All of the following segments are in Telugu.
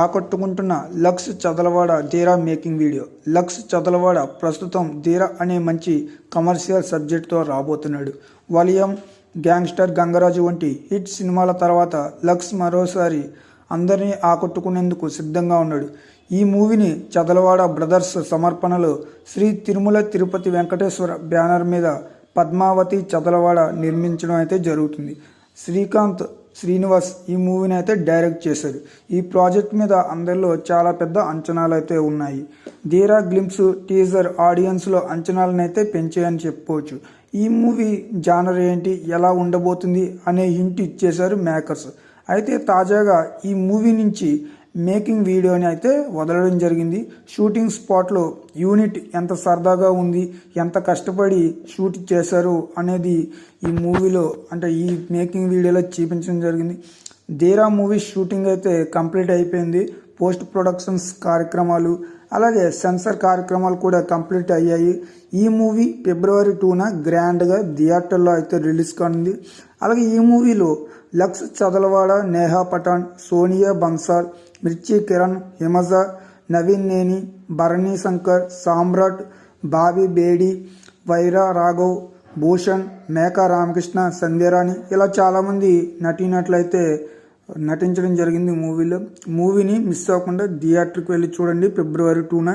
ఆకట్టుకుంటున్న లక్స్ చదలవాడ ధీరా మేకింగ్ వీడియో. లక్స్ చదలవాడ ప్రస్తుతం ధీరా అనే మంచి కమర్షియల్ సబ్జెక్ట్తో రాబోతున్నాడు. వలియం గ్యాంగ్స్టర్ గంగరాజు వంటి హిట్ సినిమాల తర్వాత లక్స్ మరోసారి అందరినీ ఆకట్టుకునేందుకు సిద్ధంగా ఉన్నాడు. ఈ మూవీని చదలవాడ బ్రదర్స్ సమర్పణలో శ్రీ తిరుమల తిరుపతి వెంకటేశ్వర బ్యానర్ మీద పద్మావతి చదలవాడ నిర్మించడం అయితే జరుగుతుంది. శ్రీకాంత్ శ్రీనివాస్ ఈ మూవీని అయితే డైరెక్ట్ చేశారు. ఈ ప్రాజెక్ట్ మీద అందరిలో చాలా పెద్ద అంచనాలు అయితే ఉన్నాయి. ధీరా గ్లిమ్స్ టీజర్ ఆడియన్స్లో అంచనాలను అయితే పెంచాయని చెప్పుకోవచ్చు. ఈ మూవీ జానర్ ఏంటి ఎలా ఉండబోతుంది అనే హింట్ ఇచ్చేశారు మేకర్స్. అయితే తాజాగా ఈ మూవీ నుంచి మేకింగ్ వీడియోని అయితే వదలడం జరిగింది. షూటింగ్ స్పాట్లో యూనిట్ ఎంత సరదాగా ఉంది ఎంత కష్టపడి షూట్ చేశారు అనేది ఈ మూవీలో అంటే ఈ మేకింగ్ వీడియోలో చూపించడం జరిగింది. ధీరా మూవీ షూటింగ్ అయితే కంప్లీట్ అయిపోయింది. పోస్ట్ ప్రొడక్షన్స్ కార్యక్రమాలు అలాగే సెన్సర్ కార్యక్రమాలు కూడా కంప్లీట్ అయ్యాయి. ఈ మూవీ ఫిబ్రవరి టూన గ్రాండ్గా థియేటర్లో అయితే రిలీజ్ కానుంది. అలాగే ఈ మూవీలో లక్స్ చదలవాడ నేహా పఠాన్ సోనియా బన్సాల్ మిర్చి కిరణ్ హిమజ నవీన్ నేని భరణి శంకర్ సామ్రాట్ బాబీ బేడి వైరా రాఘవ్ భూషణ్ మేకా రామకృష్ణ సంధ్యరాణి ఇలా చాలామంది నటీనట్లయితే నటించడం జరిగింది మూవీలో. మూవీని మిస్ అవ్వకుండా థియేటర్కి వెళ్ళి చూడండి. ఫిబ్రవరి టూన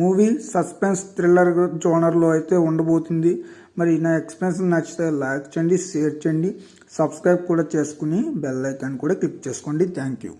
మూవీ సస్పెన్స్ థ్రిల్లర్ జోనర్లో అయితే ఉండబోతుంది. మరి నా ఎక్స్పీరియన్స్ నచ్చితే లైక్ చేయండి షేర్ చేయండి సబ్స్క్రైబ్ కూడా చేసుకుని బెల్ ఐకాన్ కూడా క్లిక్ చేసుకోండి. Thank you.